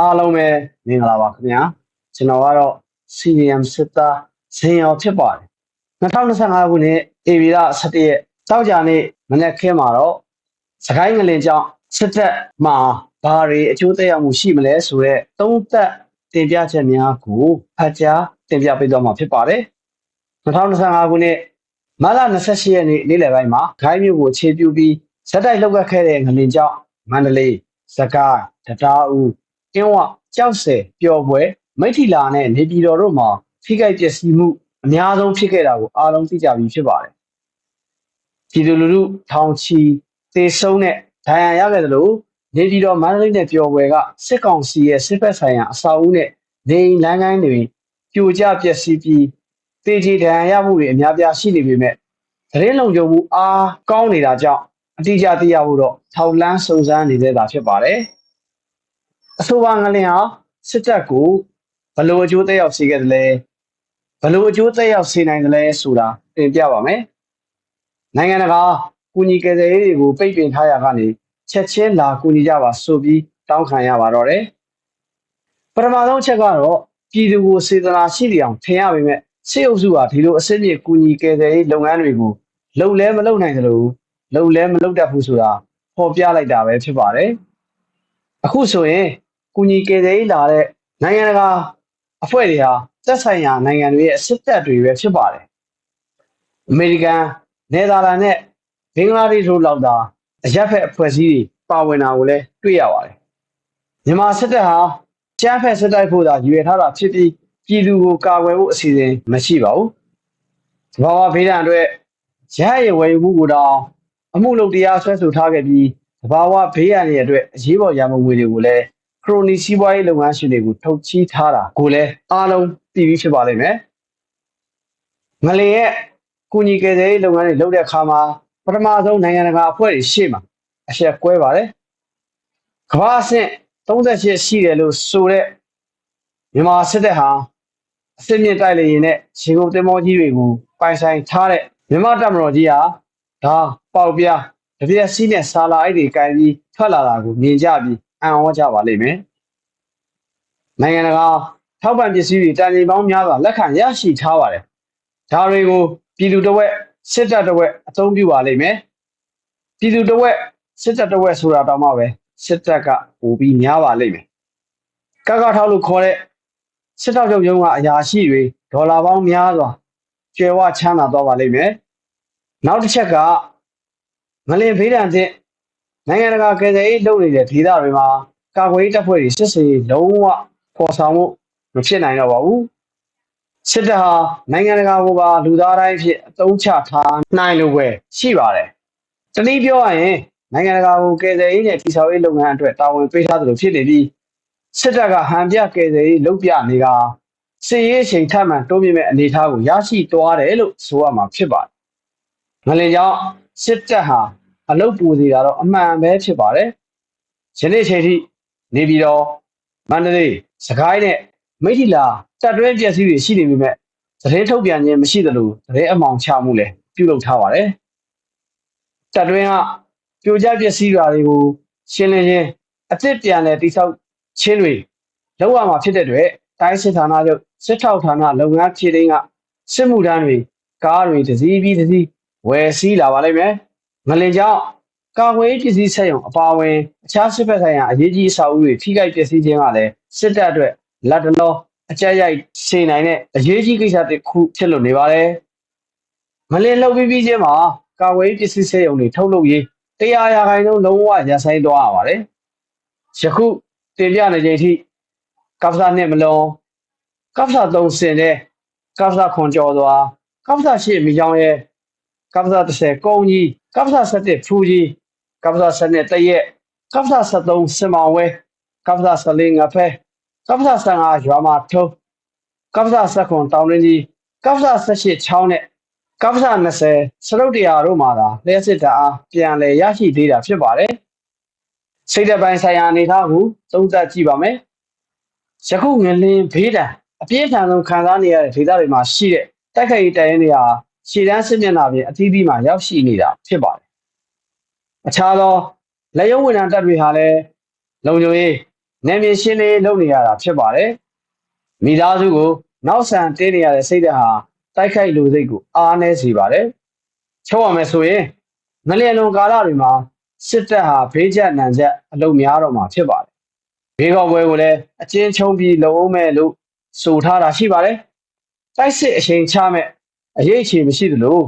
အားလုံးပဲမင်္ဂလာပါခင်ဗျာကျွန်တော်ကတော့ CDM စစ်သားဇင်ရောဖြစ်ပါတယ်2025ခုနှစ်ဧပြီလ17ရက်တောက်ကြနေ့မနေ့ခင်းမှာတော့စကိုင်းငလင်ကြောင့်စစ်တပ်မှာဘာတွေအကျိုးသက်ရောက်မှုရှိမလဲဆိုတော့သုံးသက်တင်ပြချက်များကိုဖတ်ကြားတင်ပြပေးသွားမှာဖြစ်ပါတယ်2025ခုနှစ်မတ်လ28ရက်နေ့နေ့လယ်ပိုင်းမှာဂိုင်းမြို့ကိုခြေပြုပြီးဇက်တိုက်လောက်ကခဲ့တဲ့ငလင်ကြောင့်မန္တလေးစကိုင်းတရားဦး ကင်းဝကြောက်စဲပျော်ပွဲမိထီလာနဲ့နေပြည်တော်တို့မှာထိခိုက်ပျက်စီးမှုအများဆုံးဖြစ်ခဲ့တာကိုအားလုံးသိကြပြီးဖြစ်ပါတယ်ပြည်သူလူထုထောင်ချီသေဆုံးတဲ့ဒဏ်ရာရခဲ့တယ်လို့နေပြည်တော်မန္တလေးနဲ့ပျော်ပွဲကစစ်ကောင်စီရဲ့စစ်ဖက်ဆိုင်ရာအဆောက်အဦနဲ့နေအိမ်လမ်းကိုင်းတွေပြိုကျပျက်စီးပြီးတေချီဒဏ်ရာရမှုတွေအများပြားရှိနေပေမဲ့သတင်းလုံခြုံမှုအားကောင်းနေတာကြောင့်အတိအကျသိရဖို့တော့ထောက်လန်းစုံစမ်းနေတဲ့တာဖြစ်ပါတယ်။ အဆိုပါငလင်ဟာစစ်တပ်ကိုဘယ်လိုအကျိုးသက်ရောက်စေခဲ့တယ်လဲဘယ်လိုအကျိုးသက်ရောက်စေနိုင်တယ်လဲဆိုတာတင်ပြပါမယ်။နိုင်ငံတကာကူညီကယ်ဆယ်ရေးတွေကိုပိတ်ပင်ထားရကနေချက်ချင်းလာကူညီကြပါဆိုပြီးတောင်းခံရပါတော့တယ်။ပထမဆုံးချက်ကတော့ပြည်သူကိုစေတနာရှိတဲ့အောင်ထင်ရပေမဲ့စေအုပ်စုဟာဒီလိုအစစ်မြေကူညီကယ်ဆယ်ရေးလုပ်ငန်းတွေကိုလုံလဲမလုပ်နိုင်ကြလို့လုံလဲမလုပ်တတ်ဘူးဆိုတာပေါ်ပြလိုက်တာပဲဖြစ်ပါတယ်အခုဆိုရင် ကုညီကယ်ဆယ်ရေးလာတဲ့နိုင်ငံတကာအဖွဲ့တွေဟာသက်ဆိုင်ရာနိုင်ငံတွေရဲ့စစ်တပ်တွေပဲဖြစ်ပါတယ်အမေရိကန်နယ်သာလန်နဲ့ဘင်္ဂလားဒေ့ရှ်တို့လောက်သာအရက်ဖက်အဖွဲ့အစည်းတွေပါဝင်တာကိုလည်းတွေ့ရပါတယ်မြန်မာစစ်တပ်ဟာကျန်းဖက်စစ်တိုက်ဖို့သာရည်ရွယ်ထားတာဖြစ်ပြီးပြည်သူကိုကာကွယ်ဖို့အစီအစဉ်မရှိပါဘူး။ဘာဝဘေးဒဏ်အတွက်ရဟရဲ့ဝယ်ယူမှုကိုတော့အမှုလုပ်တရားဆွဲဆိုထားခဲ့ပြီးသဘာဝဘေးရန်ရဲ့အတွက်အရေးပေါ်ရမငွေတွေကိုလည်း ခရိုနီစီးပွားရေးလုပ်ငန်းရှင်တွေကိုထုတ်ချီးထားတာကိုလည်းအားလုံးသိပြီးဖြစ်ပါလိမ့်မယ်။ငလင်ရဲ့ကုညီကယ်ဆယ်ရေးလုပ်ငန်းတွေလုပ်တဲ့အခါမှာပထမဆုံးနိုင်ငံတကာအဖွဲ့တွေရှေ့မှာအရှက်ကွဲပါတယ်။ကမ္ဘာအဆင့်38ရှိတယ်လို့ဆိုတဲ့မြန်မာစစ်တပ်ဟာအစစ်မြင့်တိုက်လေရင်နဲ့ရေကုန်တင်မောကြီးတွေကိုပိုင်ဆိုင်ထားတဲ့မြန်မာတပ်မတော်ကြီးဟာဒါပေါက်ပြတပြက်စီးနဲ့ဆာလာအိတ်တွေကန်ပြီးထွက်လာတာကိုမြင်ကြပြီး အံ့ဩကြပါလိမ့်မယ်။နိုင်ငံတကာထောက်ပံ့ပစ္စည်းတွေတန်ချိန်ပေါင်းများစွာလက်ခံရရှိထားပါတယ်။ဒါတွေကိုပြည်သူတဝက်စစ်တပ်တဝက်အသုံးပြုပါလိမ့်မယ်။ပြည်သူတဝက်စစ်တပ်တဝက်ဆိုတာတော့မှပဲစစ်တပ်ကပိုပြီးများပါလိမ့်မယ်။ကကထောက်လို့ခေါ်တဲ့စစ်တောက်ချုပ်ရုံးကအရာရှိတွေဒေါ်လာပေါင်းများစွာကျွယ်ဝချမ်းသာသွားပါလိမ့်မယ်။နောက်တစ်ချက်ကငလင်ဖေးတံတဲ့ နိုင်ငံတကာကယ်ဆယ်ရေးလုပ်နေတဲ့ဒေသတွေမှာကာကွယ်ရေးတပ်ဖွဲ့တွေစစ်စေးလုံးဝပေါ်ဆောင်မှုမဖြစ်နိုင်တော့ပါဘူး။စစ်တပ်ဟာနိုင်ငံတကာကပါလူသားတိုင်းဖြစ်အသုံးချထားနိုင်လို့ပဲရှိပါတယ်။တနည်းပြောရရင်နိုင်ငံတကာကိုကယ်ဆယ်ရေးနဲ့ထိဆောက်ရေးလုပ်ငန်းအတွက်တာဝန်ပေးထားသလိုဖြစ်နေပြီးစစ်တပ်ကဟန်ပြကယ်ဆယ်ရေးလုပ်ပြနေတာစစ်ရေးအချိန်ထပ်မံတိုးမြင့်မဲ့အနေအထားကိုရရှိသွားတယ်လို့ဆိုရမှာဖြစ်ပါတယ်။ငလင်ကြောင့်စစ်တပ်ဟာ အလုတ်ပူစီတာတော့အမှန်ပဲဖြစ်ပါတယ်။ယနေ့ချိန်ထိနေပြည်တော်မန္တလေးစကိုင်းနဲ့မိထီလာတပ်တွင်းပျက်စီးတွေရှိနေပေမဲ့သတင်းထုတ်ပြန်ခြင်းမရှိသလိုသတင်းအမှောင်ချမှုလည်းပြုလုပ်ထားပါတယ်။တပ်တွင်းကပြိုကျပျက်စီးတာတွေကိုရှင်းလင်းခြင်းအစ်စ်ပြန်လည်တိစောက်ချင်းတွေလောက်ရမှာဖြစ်တဲ့အတွက်တိုင်းစစ်ဌာနချုပ်စစ်ထောက်ဌာနလုပ်ငန်းဖြည့်တင်းကစစ်မှုထမ်းတွေကားတွေတစည်းပြီးတစည်းဝယ်စည်းလာပါလိမ့်မယ် ငလင်ကြောင့်ကာကွယ်ပစ္စည်းဆက်ရုံအပါအဝင်အခြားစစ်ဖက်ဆိုင်ရာအရေးကြီးအဆောက်အဦတွေထိခိုက်ပျက်စီးခြင်းကလည်းစစ်တပ်အတွက်လက်တလောအကြက်ရိုက်ရှင်းနိုင်တဲ့အရေးကြီးကိစ္စတစ်ခုဖြစ်လို့နေပါတယ်ငလင်လှုပ်ပြီးပြီးချင်းမှာကာကွယ်ပစ္စည်းဆက်ရုံတွေထုတ်လုပ်ရေးတရားရာခိုင်နှုန်းလုံးဝရဆိုင်သွားရပါတယ်ယခုတင်ပြနေချိန်ထိကဖ္ဖာနဲ့မလုံးကဖ္ဖာ3စင်တဲ့ကဖ္ဖာခွန်ကျော်သွားကဖ္ဖာရှိမိချောင်းရဲ့ ကဖ္ဖာ30ကုန်းကြီးကဖ္ဖာ7ဖူကြီးကဖ္ဖာ7တရက်ကဖ္ဖာ73စင်မောင်ဝဲကဖ္ဖာ14ငဖဲကဖ္ဖာ15ရွာမှာထုံးကဖ္ဖာ19တောင်ရင်းကြီးကဖ္ဖာ18ချောင်းနဲ့ကဖ္ဖာ20စရုပ်တရားတို့မှာသာလျှက်စစ်တအားပြန်လည်ရရှိသေးတာဖြစ်ပါတယ်စိတ်တပိုင်းဆိုင်ရာအနေအထားကိုသုံးသပ်ကြည့်ပါမယ်။ယခုငလင်းဘေးဒဏ်အပြင်းထန်ဆုံးခံစားနေရတဲ့ဒေသတွေမှာရှိတဲ့တိုက်ခိုက်ရေးတိုင်ရင်တွေဟာ ရှေ့တန်းစစ်မျက်နှာပြင်အသီးသီးမှာရောက်ရှိနေတာဖြစ်ပါတယ်။အခြားသောလက်ရုံးဝန်ထမ်းတပ်တွေဟာလည်းလုံခြုံရေးနေမြေရှင်းလေးလုပ်နေရတာဖြစ်ပါတယ်မိသားစုကိုနောက်ဆန်တင်းနေရတဲ့စိတ်ဓာတ်ဟာတိုက်ခိုက်လူစိတ်ကိုအားနည်းစေပါတယ်ချုပ်ရမယ်ဆိုရင်ငလျင်လွန်ကာလတွေမှာစစ်တပ်ဟာဘေးကျနံချက်အလုံးများတော့မှာဖြစ်ပါတယ်ဘေးကောက်ပွဲကိုလည်းအချင်းချုံပြီးလုံအောင်မဲ့လို့ဆိုထားတာရှိပါတယ်တိုက်စစ်အချိန်ချမဲ့ အရေးအချိန်မရှိသလို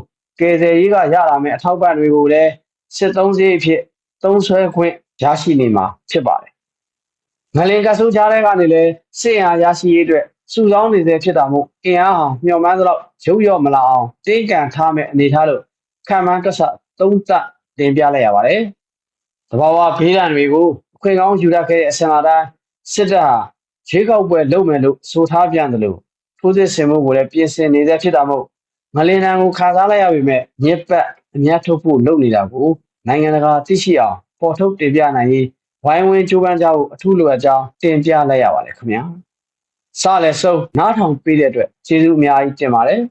ကယ်ဆယ်ရေးကရလာမဲ့အထောက်ပံ့တွေကိုလည်းစစ်သုံးစည်းအဖြစ်သုံးဆွဲခွင့်ရရှိနေမှာဖြစ်ပါတယ်ငလင်ကဆိုးကြားတဲ့ကနေလည်းစစ်အားရရှိရေးအတွက်စုဆောင်းနေစေဖြစ်တာမို့အင်အားဟာမျှော်မှန်းသလောက်ရုပ်ရော့မလာအောင်တင်းကန်ထားမဲ့အနေထားလို့ခံမှန်းတွက်ဆသုံးသပ်တင်ပြလိုက်ရပါတယ်။တဘာဝဘေးဒဏ်တွေကိုအခွင့်ကောင်းယူရခဲ့တဲ့အစင်လာတိုင်းစစ်တပ်ဟာခြေကောက်ပွဲလုပ်မယ်လို့ဆိုထားပြန်တယ်လို့ထိုးစစ်ဆင်မှုကိုလည်းပြင်ဆင်နေသေးဖြစ်တာမို့ ငလင်တန်ကိုခါစားလိုက်ရပေမဲ့ညစ်ပတ်အများထုတ်ဖို့လုပ်နေတာကိုနိုင်ငံတကာသိရှိအောင်ပေါ်ထုတ်တင်ပြနိုင်ရေးဝိုင်းဝန်းကြိုးပမ်းကြဖို့အထူးလိုအပ်ကြောင်းတင်ပြလိုက်ရပါတယ်ခင်ဗျာ။စလည်းဆုံးနားထောင်ပေးတဲ့အတွက်ကျေးဇူးအများကြီးတင်ပါတယ်။